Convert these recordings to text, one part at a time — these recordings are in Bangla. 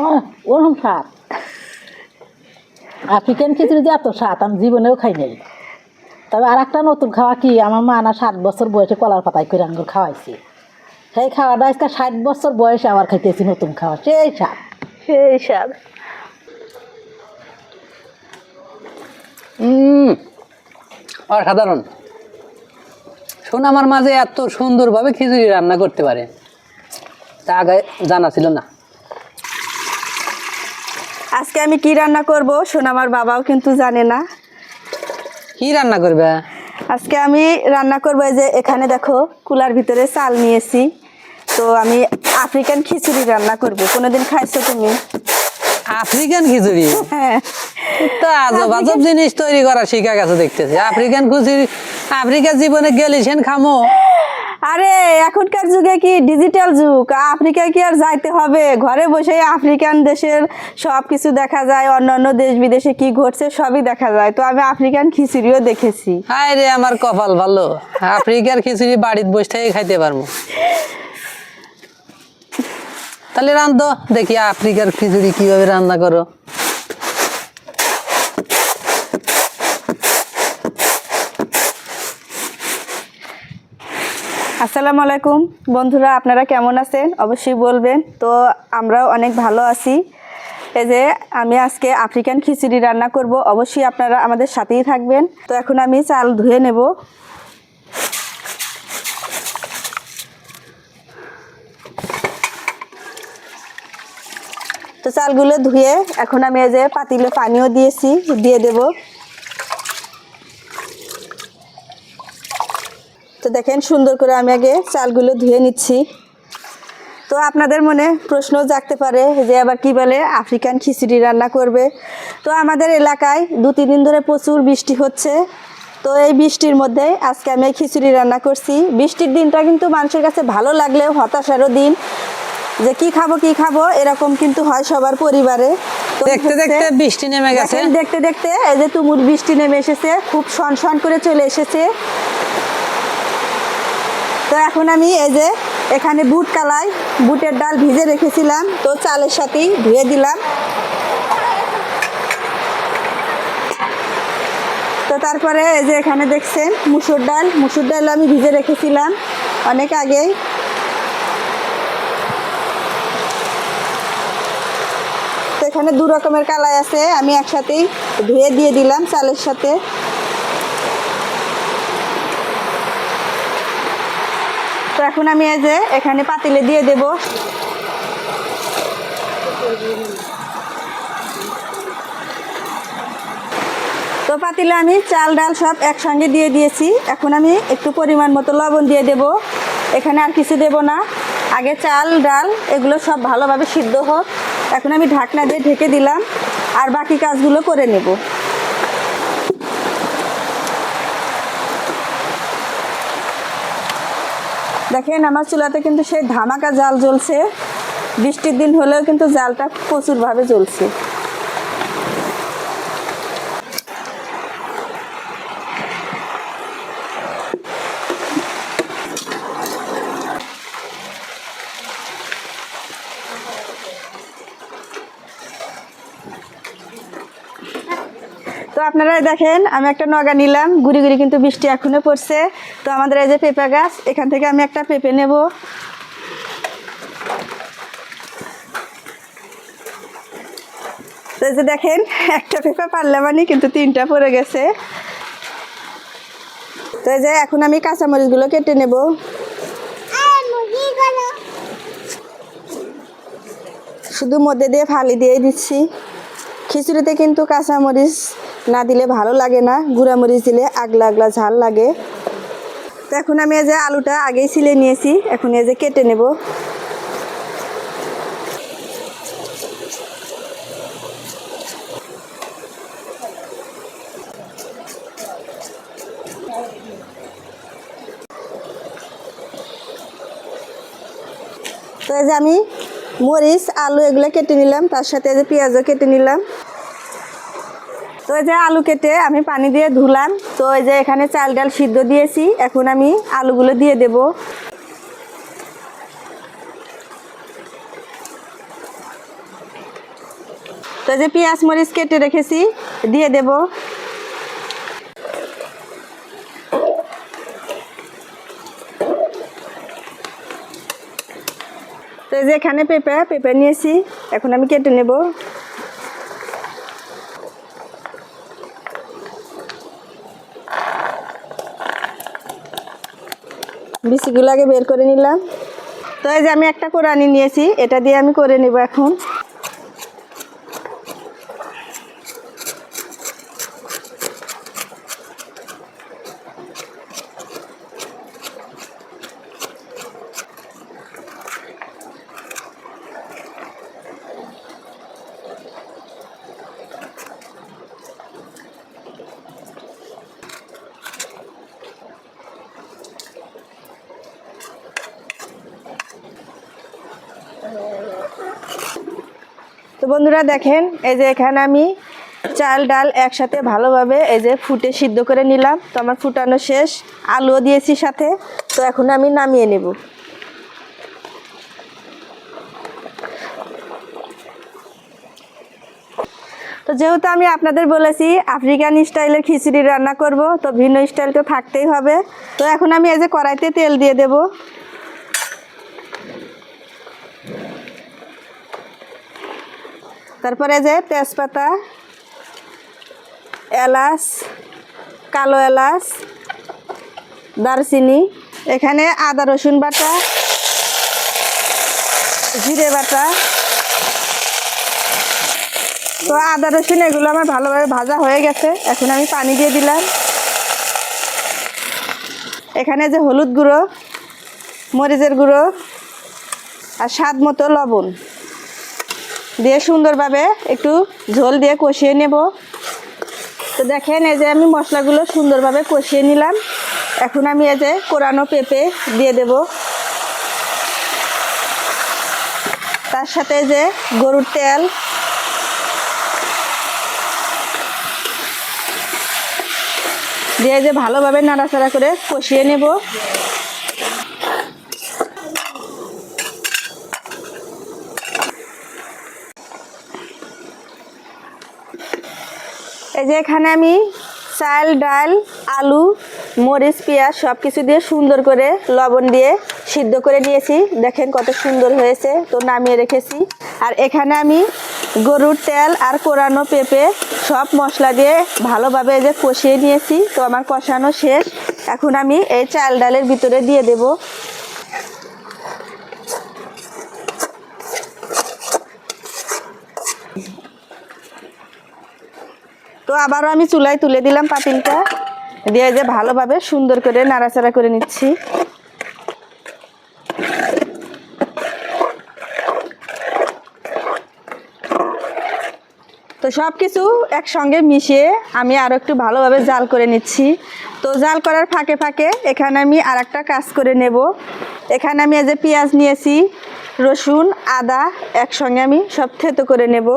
আহ, ওরকম স্বাদ আফ্রিকান খিচুড়ি যে এত স্বাদ আমি জীবনেও খাই নাই। তবে আর একটা নতুন খাওয়া কি? আমার মা না সাত বছর বয়সে কলার পাতায় করে আঙ্গুর খাওয়াইছি। সেই খাওয়াটা আজকে ষাট বছর বয়সে আবার খাইতেছি নতুন খাওয়া। সেই স্বাদ সেই স্বাদ হুম অসাধারণ। শোন আমার মাঝে এত সুন্দরভাবে খিচুড়ি রান্না করতে পারে তা আগে জানা ছিল না। আজকে আমি কি রান্না করব সোনামার বাবাও কিন্তু জানে না। কি রান্না করবে? আজকে আমি রান্না করব এই যে এখানে দেখো কুলার ভিতরে চাল নিয়েছি। তো আমি আফ্রিকান খিচুড়ি রান্না করব। কোনোদিন খাইছো তুমি? আফ্রিকান খিচুড়ি? হ্যাঁ। তো আজব আজব জিনিস তৈরি করা শিখা গেছে দেখতেছি। আফ্রিকান খিচুড়ি আফ্রিকা জীবনে গেলিছেন খামো। আরে এখনকার যুগে কি ডিজিটাল যুগ? আফ্রিকায় কি আর যাইতে হবে? ঘরে বসে আফ্রিকান দেশের সব কিছু দেখা যায় অন্যান্য দেশ বিদেশে কি ঘটছে সবই দেখা যায়। তো আমি আফ্রিকান খিচুড়িও দেখেছি। হায় রে আমার কপাল ভালো। আফ্রিকার খিচুড়ি বাড়িতে বসে খাইতে পারব। তাহলে রান্ধো। দেখি আফ্রিকার খিচুড়ি কীভাবে রান্না করো। আসসালামু আলাইকুম। বন্ধুরা, আপনারা কেমন আছেন? অবশ্যই বলবেন। তো আমরাও অনেক ভালো আছি। এই যে আমি আজকে আফ্রিকান খিচুড়ি রান্না করব। অবশ্যই আপনারা আমাদের সাথেই থাকবেন। তো এখন আমি চাল ধুয়ে নেব। তো চালগুলো ধুয়ে এখন আমি এই যে পাতিলে পানিও দিয়েছি, দিয়ে দেব। তো দেখেন সুন্দর করে আমি আগে চালগুলো ধুয়ে নিচ্ছি। তো আপনাদের মনে প্রশ্ন জাগতে পারে যে আবার কি বলে আফ্রিকান খিচুড়ি রান্না করবে। তো আমাদের এলাকায় দু, তিন দিন ধরে প্রচুর বৃষ্টি হচ্ছে। তো এই বৃষ্টির মধ্যে আজকে আমি খিচুড়ি রান্না করছি। বৃষ্টির দিনটা কিন্তু মানুষের কাছে ভালো লাগলেও হতাশারও দিন। যে কি খাব কি খাব এরকম কিন্তু হয় সবার পরিবারে। দেখতে দেখতে বৃষ্টি নেমে গেছে। দেখতে দেখতে এই যে তুমুল বৃষ্টি নেমে এসেছে খুব শন করে চলে এসেছে। তো এখন আমি এই যে এখানে বুট কালাই বুটের ডাল ভিজে রেখেছিলাম তো চালের সাথেই ধুয়ে দিলাম। তো তারপরে এই যে এখানে দেখছেন মুসুর ডাল মুসুর ডাল আমি ভিজে রেখেছিলাম অনেক আগেই। এখানে দু রকমের কালাই আছে, আমি একসাথেই ধুয়ে দিয়ে দিলাম চালের সাথে। তো এখন আমি এই যে এখানে পাতিলে দিয়ে দেব। তো পাতিলে আমি চাল, ডাল সব একসঙ্গে দিয়ে দিয়েছি। এখন আমি একটু পরিমাণ মতো লবণ দিয়ে দেব। এখানে আর কিছু দেব না। আগে চাল, ডাল, এগুলো সব ভালোভাবে সিদ্ধ হোক। এখন আমি ঢাকনা দিয়ে ঢেকে দিলাম আর বাকি কাজগুলো করে নেব। দেখেন আমার চুলাতে কিন্তু সেই ধামাকা জাল জ্বলছে। বৃষ্টির দিন হলেও কিন্তু জালটা প্রচুরভাবে জ্বলছে। আপনারা দেখেন, আমি একটা নগা নিলাম, গুড়ি গুড়ি কিন্তু বৃষ্টি এখনও পড়ছে। তো আমাদের এই যে পেঁপে গাছ, এখান থেকে আমি একটা পেঁপে নেব। তো যে দেখেন, একটা পেঁপে পারলে মানে কিন্তু তিনটা পড়ে গেছে। তো এই যে এখন আমি কাঁচামরিচগুলো কেটে নেব। শুধু মধ্যে দিয়ে ফালি দিয়ে দিচ্ছি। খিচুড়িতে কিন্তু কাঁচামরিচ না দিলে ভালো লাগে না, গুঁড়ামরিচ দিলে আগলা আগলা ঝাল লাগে। তো এখন আমি এই যে আলুটা আগেই ছিলে নিয়েছি, এখন এই যে কেটে নেব। তো এই যে আমি মরিচ, আলু এগুলো কেটে নিলাম, তার সাথে এই যে পেঁয়াজও কেটে নিলাম। তো এই যে আলু কেটে আমি পানি দিয়ে ধুলাম। তো এই যে এখানে চাল ডাল সিদ্ধ দিয়েছি, এখন আমি আলুগুলো দিয়ে দেব। তো যে পেঁয়াজ মরিচ কেটে রেখেছি, দিয়ে দেব। তো যে এখানে পেঁপে পেঁপে নিয়েছি, এখন আমি কেটে নেব। আগে বের করে নিলাম। তো এই যে আমি একটা কোরআনি নিয়েছি, এটা দিয়ে আমি করে নেব এখন। বন্ধুরা দেখেন, এই যে এখানে আমি চাল, ডাল একসাথে ভালোভাবে এই যে ফুটে সিদ্ধ করে নিলাম। তো আমার ফুটানো শেষ, আলুও দিয়েছি সাথে, তো এখন আমি নামিয়ে নেব। তো যেহেতু আমি আপনাদের বলেছি, আফ্রিকান স্টাইলের খিচুড়ি রান্না করব, তো ভিন্ন স্টাইল তো থাকতেই হবে। তো এখন আমি এই যে কড়াইতে তেল দিয়ে দেবো। তারপরে যে তেজপাতা, এলাচ, কালো এলাচ, দারচিনি, এখানে আদা, রসুন বাটা, জিরে বাটা। তো আদা, রসুন এগুলো আমার ভালোভাবে ভাজা হয়ে গেছে। এখন আমি পানি দিয়ে দিলাম। এখানে যে হলুদ গুঁড়ো, মরিচের গুঁড়ো আর স্বাদ মতো লবণ। দিয়ে সুন্দরভাবে একটু ঝোল দিয়ে কষিয়ে নেব। তো দেখেন, এই যে আমি মশলাগুলো সুন্দরভাবে কষিয়ে নিলাম। এখন আমি এই যে কোরানো পেঁপে দিয়ে দেব। তার সাথে যে গরুর তেল। দিয়ে যে ভালোভাবে নাড়াচাড়া করে কষিয়ে নেব। এই যে এখানে আমি চাল, ডাল, আলু, মরিচ, পেঁয়াজ সব কিছু দিয়ে সুন্দর করে লবণ দিয়ে সিদ্ধ করে নিয়েছি। দেখেন কত সুন্দর হয়েছে, তো নামিয়ে রেখেছি। আর এখানে আমি গরুর তেল আর কোরানো পেঁপে সব মশলা দিয়ে ভালোভাবে যে কষিয়ে নিয়েছি। তো আমার কষানো শেষ। এখন আমি এই চাল, ডালের ভিতরে দিয়ে দেব। তো আবারও আমি চুলায় তুলে দিলাম পাতিলটা। দিয়ে যে ভালোভাবে সুন্দর করে নাড়াচাড়া করে নিচ্ছি। তো সব কিছু একসঙ্গে মিশিয়ে আমি আরও একটু ভালোভাবে জাল করে নিচ্ছি। তো জাল করার ফাঁকে ফাঁকে এখানে আমি আর একটা কাজ করে নেব। এখানে আমি এই যে পেঁয়াজ নিয়েছি, রসুন, আদা একসঙ্গে আমি সব থেতো করে নেব।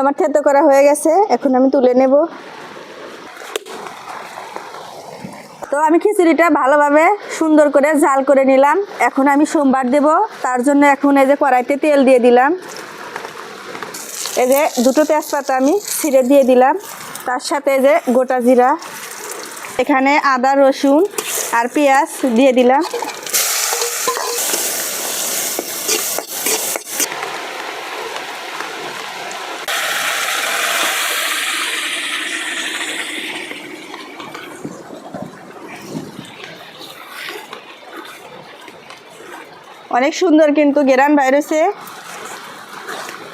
আমার থেতো করা হয়ে গেছে, এখন আমি তুলে নেব। তো আমি খিচুড়িটা ভালোভাবে সুন্দর করে জাল করে নিলাম। এখন আমি সোমবার দেব, তার জন্য এখন এই যে কড়াইতে তেল দিয়ে দিলাম। এই যে দুটো তেজপাতা আমি ছিঁড়ে দিয়ে দিলাম, তার সাথে যে গোটা জিরা, এখানে আদা, রসুন আর পেঁয়াজ দিয়ে দিলাম। অনেক সুন্দর কিন্তু গেরান বাইরেছে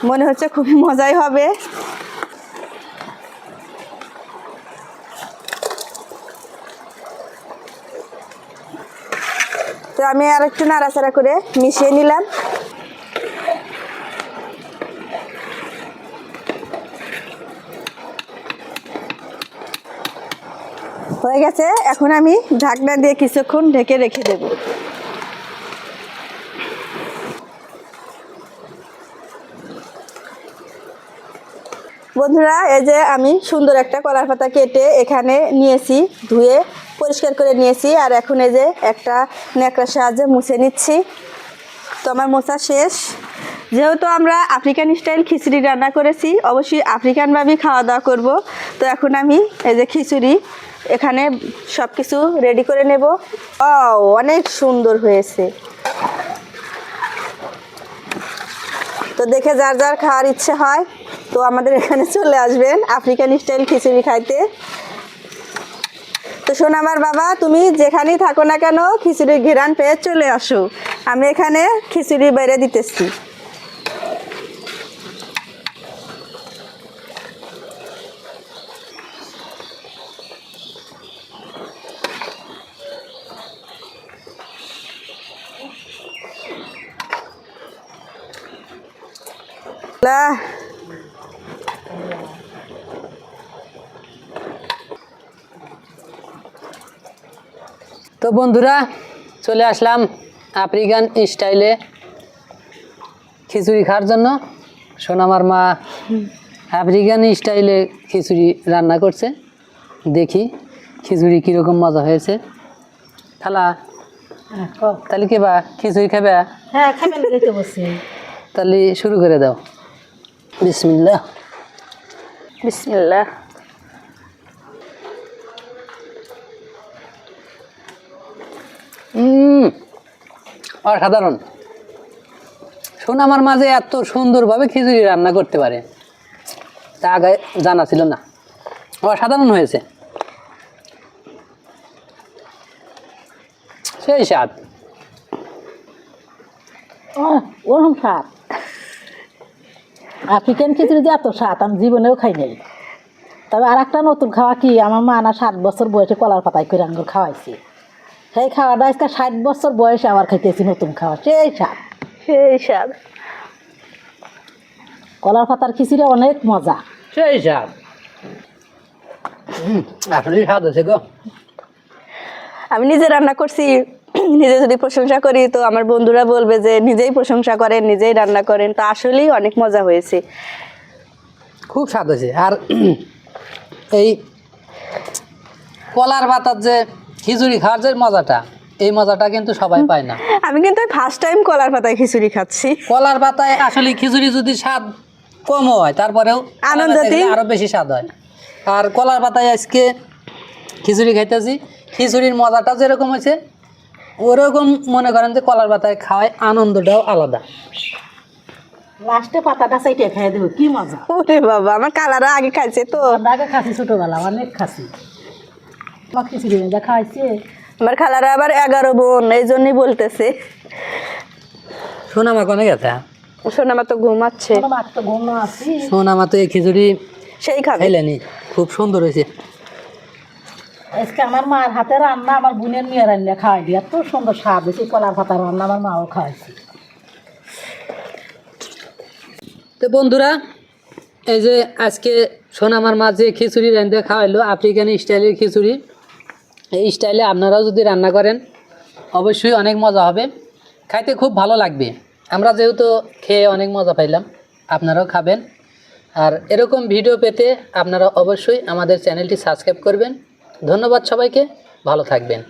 মনে হচ্ছে খুবই মজাই হবে। তো আমি আর একটু নাড়াচাড়া করে মিশিয়ে নিলাম। হয়ে গেছে, এখন আমি ঢাকনা দিয়ে কিছুক্ষণ ঢেকে রেখে দেবো। বন্ধুরা, এই যে আমি সুন্দর একটা কলার পাতা কেটে এখানে নিয়েছি, ধুয়ে পরিষ্কার করে নিয়েছি, আর এখন এই যে একটা ন্যাকড়ার সাহায্যে মুছে নিচ্ছি। তো আমার মোছা শেষ। যেহেতু আমরা আফ্রিকান স্টাইল খিচুড়ি রান্না করেছি, অবশ্যই আফ্রিকানভাবেই খাওয়া দাওয়া করব। তো এখন আমি এই যে খিচুড়ি, এখানে সব কিছু রেডি করে নেব। ও অনেক সুন্দর হয়েছে। তো দেখে যার যার খাওয়ার ইচ্ছে হয়। তো আমাদের এখানে চলে আসবেন আফ্রিকান স্টাইল খিচুড়ি খাইতে। তো শোন আমার বাবা, তুমি যেখানেই থাকো না কেন, খিচুড়ির ঘিরান পেয়ে চলে আসো। আমি এখানে খিচুড়ি বাইরে দিতেছি। লা তো বন্ধুরা চলে আসলাম আফ্রিকান স্টাইলে খিচুড়ি খাওয়ার জন্য। সোনামার মা আফ্রিকান স্টাইলে খিচুড়ি রান্না করছে। দেখি খিচুড়ি কীরকম মজা হয়েছে। খালা হ্যাঁ তাহলে কি বা খিচুড়ি খাবে? হ্যাঁ খাবেন তাহলে শুরু করে দাও। বিসমিল্লাহ। বিসমিল্লাহ। অসাধারণ শোন, আমার মাঝে এত সুন্দরভাবে খিচুড়ি রান্না করতে পারে। তা আগে জানা ছিল না। অসাধারণ হয়েছে। সেই স্বাদ। ওরকম স্বাদ। আফ্রিকান খিচুড়ি যে এত স্বাদ, আমি জীবনেও খাই নাই। তবে আর একটা নতুন খাওয়া কি, আমার মা না সাত বছর বয়সে কলার পাতায় করে আঙ্গুর খাওয়াইছি। সেই খাওয়াটা আজকে ষাট বছর বয়সে আবার খাইতেছি নতুন খাওয়া সেই স্বাদ। সেই স্বাদ। কলার পাতার খিচুড়ি অনেক মজা। সেই স্বাদ। আসলে স্বাদ আছে গো। আমি নিজে রান্না করছি নিজে যদি প্রশংসা করি তো আমার বন্ধুরা বলবে যে নিজেই প্রশংসা করেন নিজেই রান্না করেন তো আসলেই অনেক মজা হয়েছে। খুব স্বাদ হয়েছে। আর এই কলার পাতার যে খিচুড়ি খাওয়ার যে মজাটা এই মজাটা কিন্তু সবাই পায় না। আমি কিন্তু ফার্স্ট টাইম কলার পাতায় খিচুড়ি খাচ্ছি। কলার পাতায় আসলে খিচুড়ি যদি স্বাদ কম হয় তারপরেও আনন্দ আরও বেশি স্বাদ হয়। আর কলার পাতায় আজকে খিচুড়ি খাইতেছি। খিচুড়ির মজাটা যেরকম হয়েছে ওরকম মনে করেন যে কলার পাতায় খাওয়ায় আনন্দটাও আলাদা। লাস্টে পাতাটা চাইটে খাই দেবো কি মজা। ওরে বাবা আমার কালারা আগে খাইছে তো। আগে খাসি ছোটোবেলা অনেক খাসি আমার খিচুড়ি যা খাওয়াইছে আমার খালারা আবার এগারো বোন এই জন্যই বলতেছে। সোনামা কোনে গেছে? আমার তো ঘুমাচ্ছে। কোনো তো ঘুম আছি সোনামা তো এই খিচুড়ি সেই খাবে। খাইলেনি খুব সুন্দর হয়েছে। আজকে আমার মার হাতে রান্না আমার বোনের মেয়ে রান্না খাওয়াই দিয়ে এত সুন্দর স্বাদ হয়েছে কলার পাতা রান্না আমার মাও খাওয়াইছে তো বন্ধুরা এই যে আজকে সোনামার মা যে খিচুড়ি রান্ধে খাওয়াইলো আফ্রিকান স্টাইলের খিচুড়ি। এই স্টাইলে আপনারাও যদি রান্না করেন, অবশ্যই অনেক মজা হবে। খাইতে খুব ভালো লাগবে। আমরা যেহেতু খেয়ে অনেক মজা পাইলাম, আপনারাও খাবেন। আর এরকম ভিডিও পেতে আপনারা অবশ্যই আমাদের চ্যানেলটি সাবস্ক্রাইব করবেন। ধন্যবাদ সবাইকে, ভালো থাকবেন।